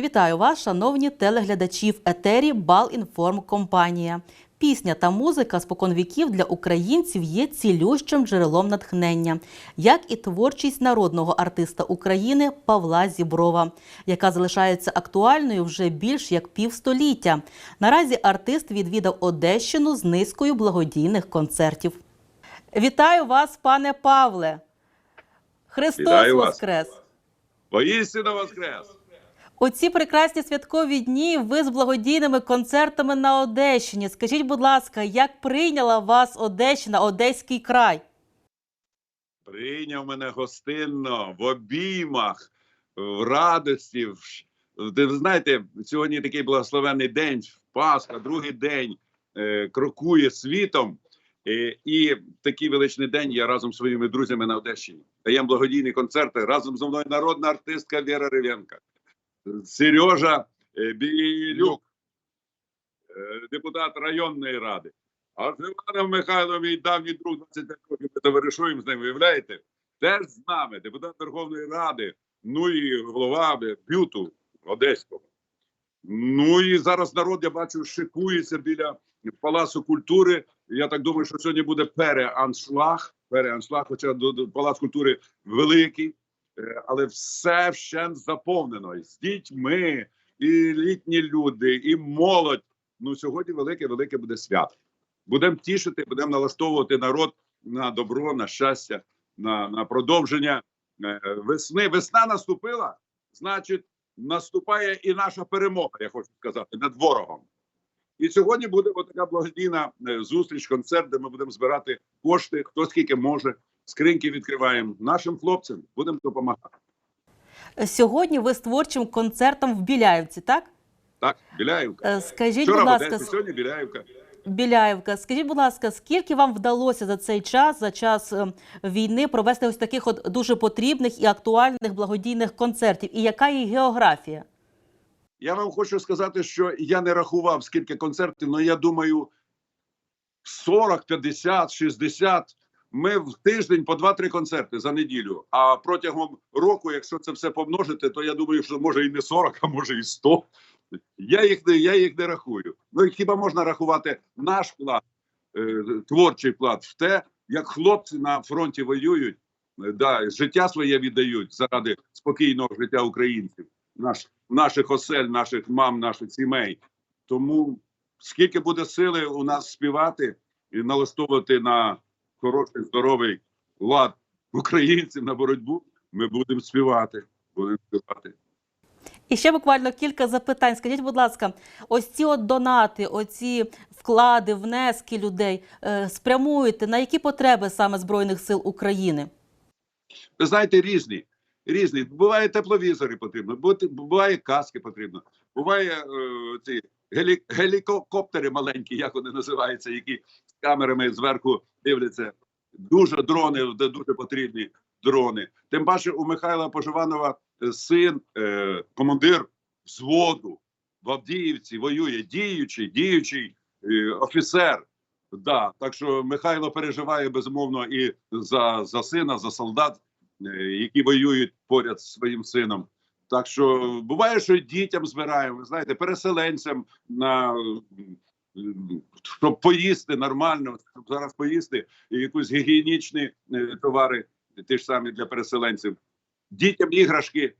Вітаю вас, шановні телеглядачі в етері Балінформкомпанія. Пісня та музика споконвіків для українців є цілющим джерелом натхнення, як і творчість народного артиста України Павла Зіброва, яка залишається актуальною вже більш як півстоліття. Наразі артист відвідав Одещину з низкою благодійних концертів. Вітаю вас, пане Павле! Христос Вітаю вас. Воскрес! Воістину воскрес! У ці прекрасні святкові дні ви з благодійними концертами на Одещині. Скажіть, будь ласка, як прийняла вас Одещина, Одеський край? Прийняв мене гостинно в обіймах, в радості. в Ви знаєте, сьогодні такий благословенний день, Пасха, другий день е, крокує світом. Е, і такий величний день я разом зі своїми друзями на Одещині. Даємо благодійні концерти. Разом зі мною народна артистка Віра Ревенка, Сережа е, Білюк, е, депутат районної ради. А з Іваном Михайловим мій давній друг 25 років ми товаришуємо з ним, виявляєте? Теж з нами, депутат Верховної Ради, ну і голова бюту Одеського. Ну і зараз народ, я бачу, шикується біля Палацу культури. Я так думаю, що сьогодні буде переаншлаг. Переаншлаг, хоча Палац культури великий, але все вщент заповнено. З дітьми, і літні люди, і молодь. Ну сьогодні велике, велике буде свято. Будемо тішити, будемо налаштовувати народ на добро, на щастя, на, на продовження е, весни. Весна наступила, значить, наступає і наша перемога, я хочу сказати, над ворогом. І сьогодні буде така благодійна е, зустріч, концерт, де ми будемо збирати кошти, хто скільки може. Скриньки відкриваємо нашим хлопцям, будемо допомагати. Сьогодні ви з творчим концертом в Біляївці, так? Так, Біляївка. Е, Скажіть, Вчора будь ласка, Одесі, сьогодні Біляївка. Біляївка, скажіть, будь ласка, скільки вам вдалося за цей час, за час е, війни, провести ось таких от дуже потрібних і актуальних благодійних концертів? І яка їх географія? Я вам хочу сказати, що я не рахував скільки концертів, але я думаю, 40, 50, 60. Ми в тиждень по 2-3 концерти за неділю. А протягом року, якщо це все помножити, то я думаю, що може і не 40, а може і 100. Я їх не, я їх не рахую. Ну і хіба можна рахувати наш вклад, е, творчий вклад в те, як хлопці на фронті воюють, е, да, життя своє віддають заради спокійного життя українців, наш, наших осель, наших мам, наших сімей. Тому скільки буде сили у нас співати і налаштовувати на хороший, здоровий лад українців на боротьбу, ми будемо співати. Будемо співати. І ще буквально кілька запитань. Скажіть, будь ласка, ось ці от донати, оці вклади, внески людей е, спрямуєте на які потреби саме Збройних сил України? Ви знаєте, різні. Різні. Буває тепловізори потрібно, буває каски потрібно, буває е, ці гелікоптери маленькі, як вони називаються, які камерами зверху дивляться. Дуже дрони, де дуже потрібні дрони. Тим паче у Михайла Поживанова е, син, е, командир взводу в Авдіївці воює, діючий, діючий е, офіцер. Да, так що Михайло переживає безумовно і за, за сина, за солдат, е, які воюють поряд з своїм сином. Так що буває, що дітям збираємо, ви знаєте, переселенцям на щоб поїсти нормально, щоб зараз поїсти якісь гігієнічні е, товари, ті ж самі для переселенців, дітям іграшки.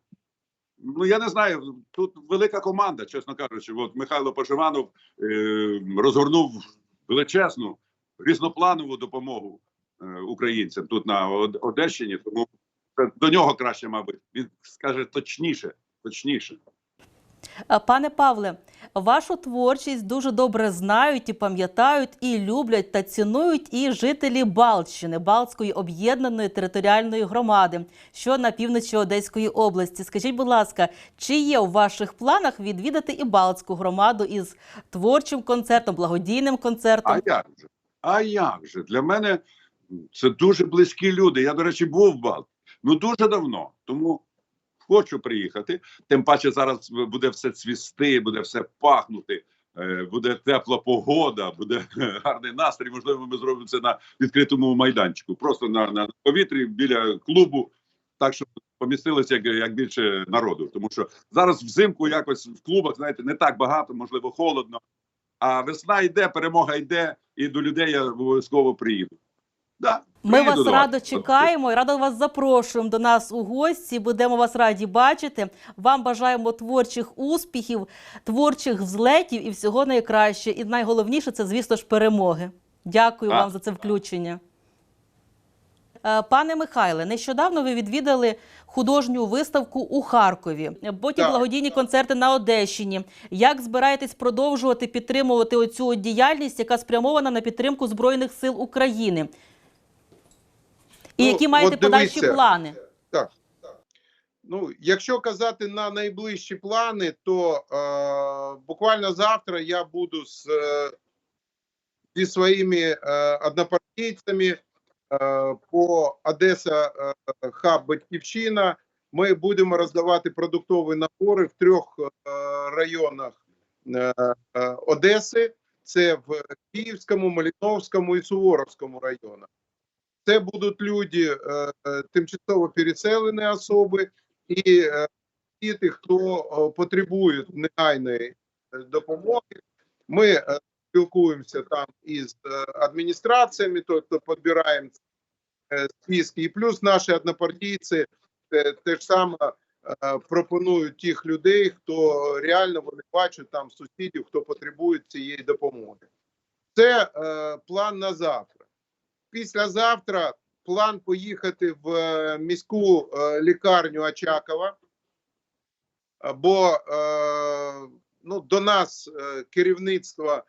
Ну я не знаю. Тут велика команда, чесно кажучи. От Михайло Поживанов е, розгорнув величезну різнопланову допомогу е, українцям тут на Одещині. Тому до нього краще, мабуть, він скаже точніше, точніше. Е, Пане Павле, вашу творчість дуже добре знають і пам'ятають, і люблять та цінують і жителі Балтщини, Балтської об'єднаної територіальної громади, що на півночі Одеської області. Скажіть, будь ласка, чи є у ваших планах відвідати і Балтську громаду із творчим концертом, благодійним концертом? А як же? А як же? Для мене це дуже близькі люди. Я, до речі, був в Балт. Ну дуже давно. Тому хочу приїхати. Тим паче зараз буде все цвісти, буде все пахнути. е, Буде тепла погода, буде гарний настрій. Можливо, ми зробимо це на відкритому майданчику, просто на, на повітрі біля клубу. Так що помістилося як, як більше народу. Тому що зараз взимку якось в клубах, знаєте, не так багато, можливо, холодно. А весна йде, перемога йде, і до людей я обов'язково приїду. Да, Ми приїду вас до радо чекаємо і радо вас запрошуємо до нас у гості. Будемо вас раді бачити. Вам бажаємо творчих успіхів, творчих взлетів і всього найкраще. І найголовніше це, звісно ж, перемоги. Дякую А. вам за це включення. Е, Пане Михайле, нещодавно ви відвідали художню виставку у Харкові, потім Так. благодійні концерти на Одещині. Як збираєтесь продовжувати підтримувати оцю діяльність, яка спрямована на підтримку Збройних сил України? І Ну, які маєте от подальші плани? Так. Ну, якщо казати на найближчі плани, то е, буквально завтра я буду з, е, зі своїми е, однопартійцями е, по Одеса е, хаб Батьківщина. Ми будемо роздавати продуктові набори в трьох е, районах е, е, Одеси: це в Київському, Маліновському і Суворовському районах. Це будуть люди, е, е, тимчасово переселені особи і е, діти, хто потребує негайної допомоги. Ми спілкуємося там із адміністраціями, тобто підбираємо списки. І плюс наші однопартійці теж саме пропонують тих людей, хто реально вони бачать там сусідів, хто потребує цієї допомоги. Це план на завтра. Післязавтра план поїхати в е, міську е, лікарню Очакова, бо е, ну, до нас керівництво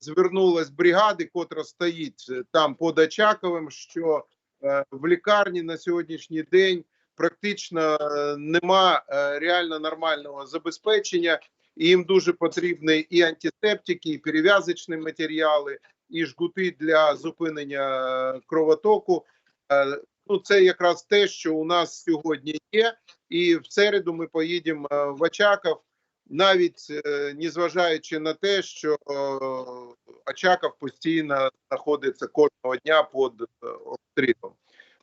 звернулось бригади, котра стоїть там під Очаковим, що в лікарні на сьогоднішній день практично нема реально нормального забезпечення, і їм дуже потрібні і антисептики, і перев'язочні матеріали, і жгути для зупинення е, кровотоку. Е, Ну, це якраз те, що у нас сьогодні є. І в середу ми поїдемо е, в Очаков, навіть незважаючи на те, що Очаков постійно знаходиться кожного дня під обстрілом.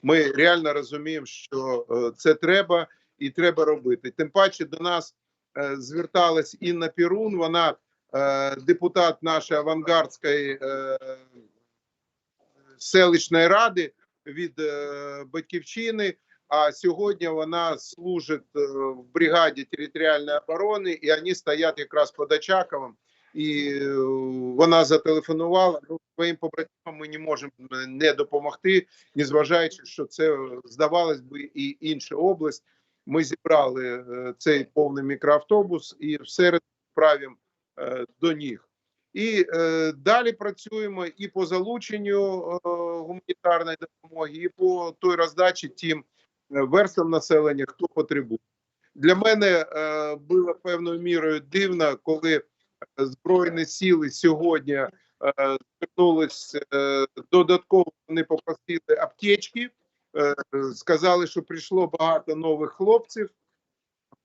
Ми реально розуміємо, що це треба і треба робити. Тим паче до нас зверталась Інна Пірун. Вона депутат нашої авангардської е, селищної ради від е, батьківщини. А сьогодні вона служить е, в бригаді територіальної оборони, і вони стоять якраз під Очаковим. І е, вона зателефонувала. Ну, своїм побратимам ми не можемо не допомогти, незважаючи, що це здавалось би і інша область. Ми зібрали е, цей повний мікроавтобус і в середу відправимо е, до них. І е, далі працюємо і по залученню е, гуманітарної допомоги, і по той роздачі тим е, верствам населення, хто потребує. Для мене е, було певною мірою дивно, коли е, збройні сили сьогодні е, звернулись е, додатково. Вони попросили аптечки, е, сказали, що прийшло багато нових хлопців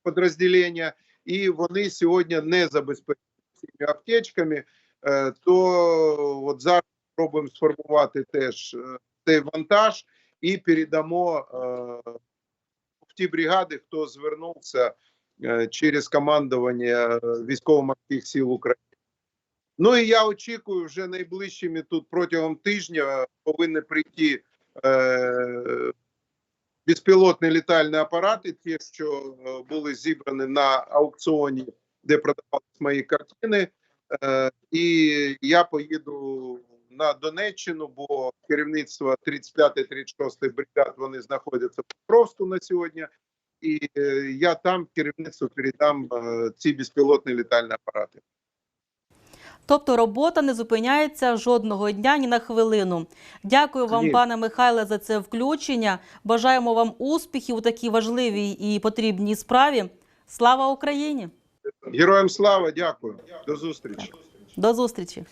підрозділення, і вони сьогодні не забезпечені цими аптечками. Е, то от зараз спробуємо сформувати теж е, цей вантаж і передамо е, в ті бригади, хто звернувся е, через командування військово-морських сил України. Ну і я очікую, вже найближчими тут протягом тижня повинні прийти е, безпілотні літальні апарати, ті, що е, були зібрані на аукціоні, де продавались мої картини. Е, і я поїду на Донеччину, бо керівництво 35-36 бригад вони знаходяться просто на сьогодні. І е, я там керівництву передам е, ці безпілотні літальні апарати. Тобто робота не зупиняється жодного дня ні на хвилину. Дякую вам, Ні. пане Михайле, за це включення. Бажаємо вам успіхів у такій важливій і потрібній справі. Слава Україні! Героям слава, дякую. До зустрічі. До зустрічі!